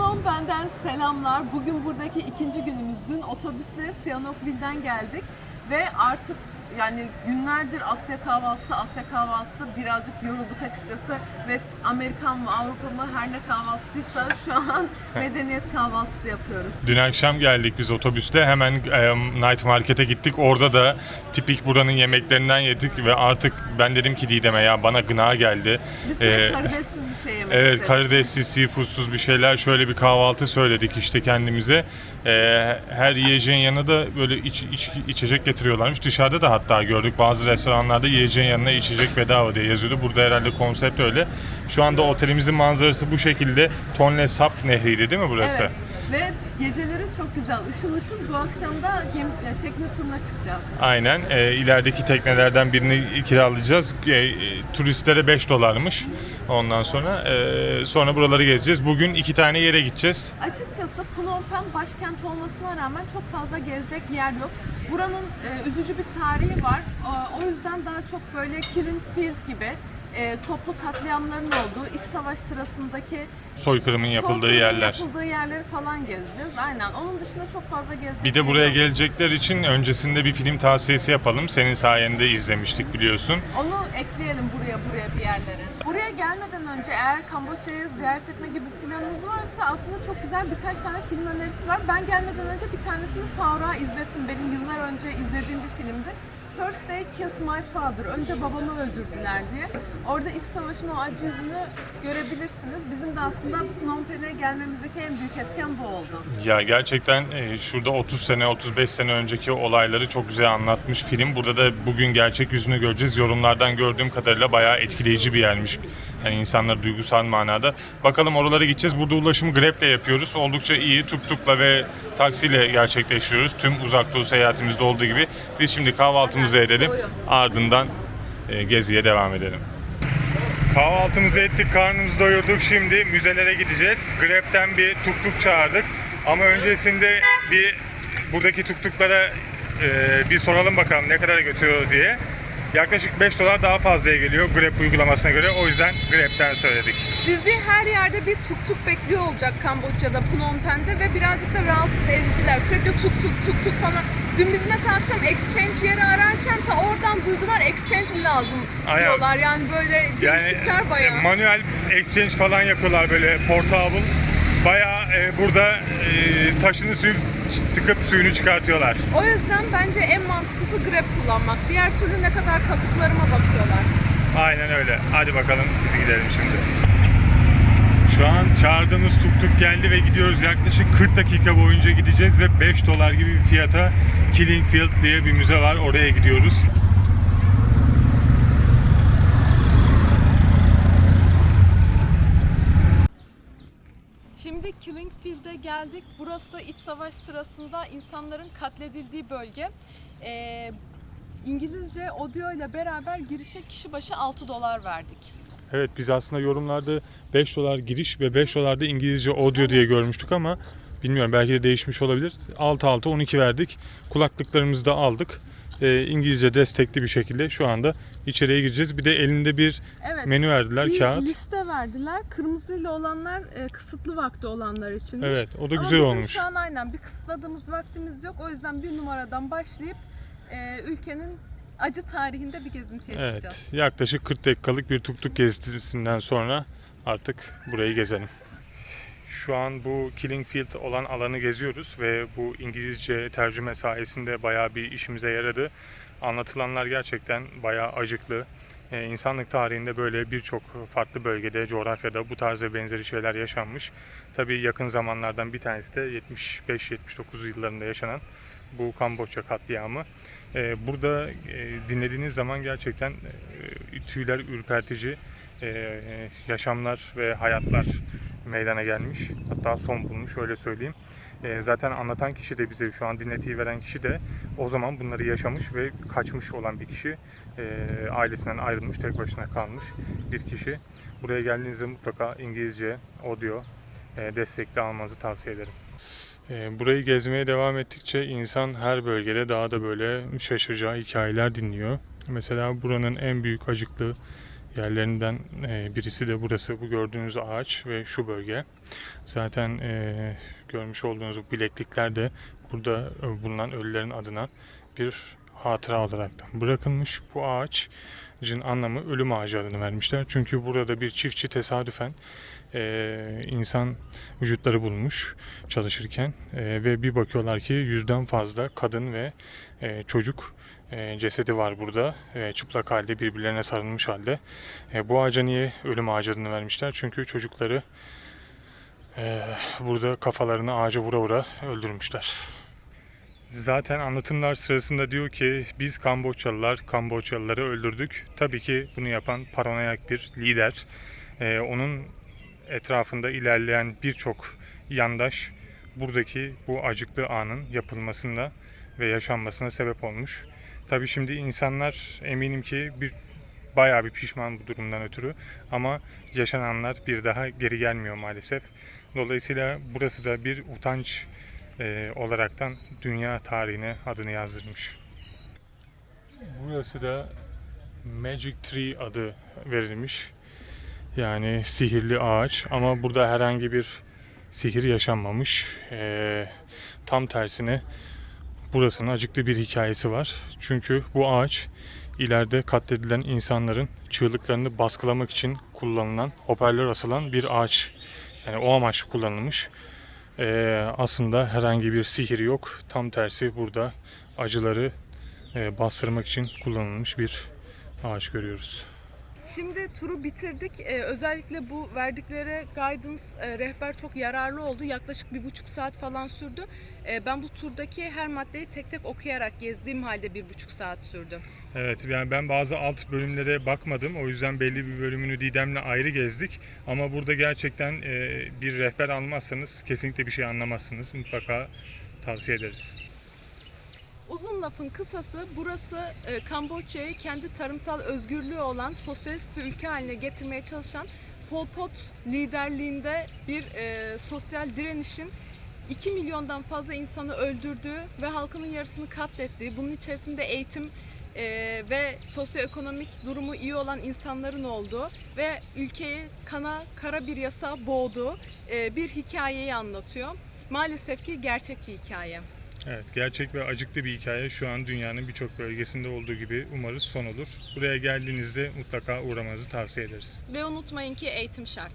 Phnom Penh'den selamlar. Bugün buradaki ikinci günümüz. Dün otobüsle Sihanoukville'den geldik ve artık yani günlerdir Asya kahvaltısı, Asya kahvaltısı birazcık yorulduk açıkçası ve Amerikan mı Avrupa mı her ne kahvaltısıysa şu an medeniyet kahvaltısı yapıyoruz. Dün akşam geldik biz otobüste hemen e, Night Market'e gittik. Orada da tipik buranın yemeklerinden yedik ve artık ben dedim ki Didem'e ya bana gına geldi. Bir süre Ee, karidessiz bir şey yemek Evet istedik. karidessiz, seafoodsuz bir şeyler şöyle bir kahvaltı söyledik işte kendimize. Ee, her yiyeceğin yanına da böyle iç, iç- içecek getiriyorlarmış. Dışarıda da hatta gördük bazı restoranlarda yiyeceğin yanına içecek bedava diye yazıyordu. Burada herhalde konsept öyle. Şu anda otelimizin manzarası bu şekilde. Tonle Sap Nehri'ydi değil mi burası? Evet ve geceleri çok güzel ışıl ışıl bu akşam da gemi, e, tekne turuna çıkacağız. Aynen. E, ilerideki teknelerden birini kiralayacağız. E, e, turistlere 5 dolarmış. Ondan sonra e, sonra buraları gezeceğiz. Bugün iki tane yere gideceğiz. Açıkçası Phnom Penh başkent olmasına rağmen çok fazla gezecek yer yok. Buranın e, üzücü bir tarihi var. E, o yüzden daha çok böyle Killing Field gibi e, toplu katliamların olduğu iç savaş sırasındaki Soykırımın yapıldığı soykırımın yerler. yapıldığı yerleri falan gezeceğiz. Aynen. Onun dışında çok fazla gezecek Bir de buraya gelecekler için öncesinde bir film tavsiyesi yapalım. Senin sayende izlemiştik biliyorsun. Onu ekleyelim buraya buraya bir yerlere. Buraya gelmeden önce eğer Kamboçya'yı ziyaret etme gibi planınız varsa aslında çok güzel birkaç tane film önerisi var. Ben gelmeden önce bir tanesini Faruk'a izlettim. Benim yıllar önce izlediğim bir filmdi. First They Killed My Father. Önce babamı öldürdüler diye. Orada iç savaşın o acı yüzünü görebilirsiniz. Bizim de aslında Phnom Penh'e gelmemizdeki en büyük etken bu oldu. Ya gerçekten e, şurada 30 sene 35 sene önceki olayları çok güzel anlatmış film. Burada da bugün gerçek yüzünü göreceğiz. Yorumlardan gördüğüm kadarıyla bayağı etkileyici bir yermiş. Yani insanlar duygusal manada. Bakalım oralara gideceğiz. Burada ulaşımı Grab'le yapıyoruz. Oldukça iyi tuk tukla ve taksiyle gerçekleştiriyoruz. Tüm uzak doğu seyahatimizde olduğu gibi. Biz şimdi kahvaltımızı edelim. Ardından e, geziye devam edelim. Kahvaltımızı ettik, karnımızı doyurduk. Şimdi müzelere gideceğiz. Grab'den bir tuktuk çağırdık. Ama öncesinde bir buradaki tuktuklara e, bir soralım bakalım ne kadar götürüyor diye. Yaklaşık 5 dolar daha fazlaya geliyor Grab uygulamasına göre. O yüzden Grab'den söyledik. Sizi her yerde bir tuk tuk bekliyor olacak Kamboçya'da, Phnom Penh'de ve birazcık da rahatsız ediciler. Sürekli tuk tuk tuk tuk falan. Dün biz mesela akşam exchange yeri ararken ta oradan duydular exchange mi lazım Aynen. diyorlar. Yani böyle Yani bayağı. e, manuel exchange falan yapıyorlar böyle portable. Bayağı e, burada e, taşını sü- sıkıp suyunu çıkartıyorlar. o yüzden bence en mantıklısı Grab kullanmak. Diğer türlü ne kadar kazıklarıma bakıyorlar. Aynen öyle. Hadi bakalım biz gidelim şimdi. Şu an çağırdığımız tuk tuk geldi ve gidiyoruz. Yaklaşık 40 dakika boyunca gideceğiz ve 5 dolar gibi bir fiyata Killing Field diye bir müze var. Oraya gidiyoruz. Şimdi Killing Field'e geldik. Burası iç savaş sırasında insanların katledildiği bölge. Ee, İngilizce audio ile beraber girişe kişi başı 6 dolar verdik. Evet biz aslında yorumlarda 5 dolar giriş ve 5 dolar da İngilizce audio diye görmüştük ama bilmiyorum belki de değişmiş olabilir. 6-6-12 verdik. Kulaklıklarımızı da aldık. Ee, İngilizce destekli bir şekilde şu anda içeriye gireceğiz. Bir de elinde bir Evet. menü verdiler bir kağıt. liste verdiler. Kırmızıyla olanlar e, kısıtlı vakti olanlar içinmiş. Evet o da Ama güzel bizim olmuş. şu an aynen bir kısıtladığımız vaktimiz yok. O yüzden bir numaradan başlayıp e, ülkenin acı tarihinde bir gezintiye Evet, çıkacağız. yaklaşık 40 dakikalık bir tuk tuk gezisinden sonra artık burayı gezelim. Şu an bu Killing Field olan alanı geziyoruz ve bu İngilizce tercüme sayesinde bayağı bir işimize yaradı. Anlatılanlar gerçekten bayağı acıklı. Ee, insanlık tarihinde böyle birçok farklı bölgede, coğrafyada bu tarz ve benzeri şeyler yaşanmış. Tabii yakın zamanlardan bir tanesi de 75-79 yıllarında yaşanan bu Kamboçya katliamı. Ee, burada e, dinlediğiniz zaman gerçekten e, tüyler ürpertici e, yaşamlar ve hayatlar meydana gelmiş. Hatta son bulmuş öyle söyleyeyim. E, zaten anlatan kişi de bize şu an dinletiyi veren kişi de o zaman bunları yaşamış ve kaçmış olan bir kişi. E, ailesinden ayrılmış, tek başına kalmış bir kişi. Buraya geldiğinizde mutlaka İngilizce, audio e, destekli almanızı tavsiye ederim. E, Burayı gezmeye devam ettikçe insan her bölgede daha da böyle şaşıracağı hikayeler dinliyor. Mesela buranın en büyük acıklı yerlerinden e, birisi de burası. Bu gördüğünüz ağaç ve şu bölge. Zaten e, görmüş olduğunuz bileklikler de burada e, bulunan ölülerin adına bir hatıra olarak da bırakılmış. Bu ağacın anlamı ölüm ağacı adını vermişler. Çünkü burada bir çiftçi tesadüfen e, insan vücutları bulmuş çalışırken E, ve bir bakıyorlar ki yüzden fazla kadın ve e, çocuk e, cesedi var burada. E, çıplak halde birbirlerine sarılmış halde. E, bu ağaca niye ölüm ağacı adını vermişler? Çünkü çocukları e, burada kafalarını ağaca vura vura öldürmüşler. Zaten anlatımlar sırasında diyor ki biz Kamboçyalılar Kamboçyalıları öldürdük. Tabii ki bunu yapan paranoyak bir lider. E, onun etrafında ilerleyen birçok yandaş buradaki bu acıklı anın yapılmasında ve yaşanmasına sebep olmuş. Tabii şimdi insanlar eminim ki bir bayağı bir pişman bu durumdan ötürü ama yaşananlar bir daha geri gelmiyor maalesef. Dolayısıyla burası da bir utanç e, olaraktan dünya tarihine adını yazdırmış. Burası da Magic Tree adı verilmiş. Yani sihirli ağaç ama burada herhangi bir sihir yaşanmamış. Ee, tam tersine burasının acıklı bir hikayesi var. Çünkü bu ağaç ileride katledilen insanların çığlıklarını baskılamak için kullanılan, hoparlör asılan bir ağaç. Yani o amaç kullanılmış. Ee, aslında herhangi bir sihir yok. Tam tersi burada acıları e, bastırmak için kullanılmış bir ağaç görüyoruz. Şimdi turu bitirdik. Ee, özellikle bu verdikleri guidance, e, rehber çok yararlı oldu. Yaklaşık bir buçuk saat falan sürdü. Ee, ben bu turdaki her maddeyi tek tek okuyarak gezdiğim halde bir buçuk saat sürdü. Evet yani ben bazı alt bölümlere bakmadım. O yüzden belli bir bölümünü Didem'le ayrı gezdik. Ama burada gerçekten e, bir rehber almazsanız kesinlikle bir şey anlamazsınız. Mutlaka tavsiye ederiz. Uzun lafın kısası burası e, Kamboçya'yı kendi tarımsal özgürlüğü olan sosyalist bir ülke haline getirmeye çalışan Pol Pot liderliğinde bir e, sosyal direnişin 2 milyondan fazla insanı öldürdüğü ve halkının yarısını katlettiği, bunun içerisinde eğitim e, ve sosyoekonomik durumu iyi olan insanların olduğu ve ülkeyi kana kara bir yasa boğduğu e, bir hikayeyi anlatıyor. Maalesef ki gerçek bir hikaye. Evet gerçek ve acıklı bir hikaye şu an dünyanın birçok bölgesinde olduğu gibi umarız son olur. Buraya geldiğinizde mutlaka uğramanızı tavsiye ederiz. Ve unutmayın ki eğitim şart.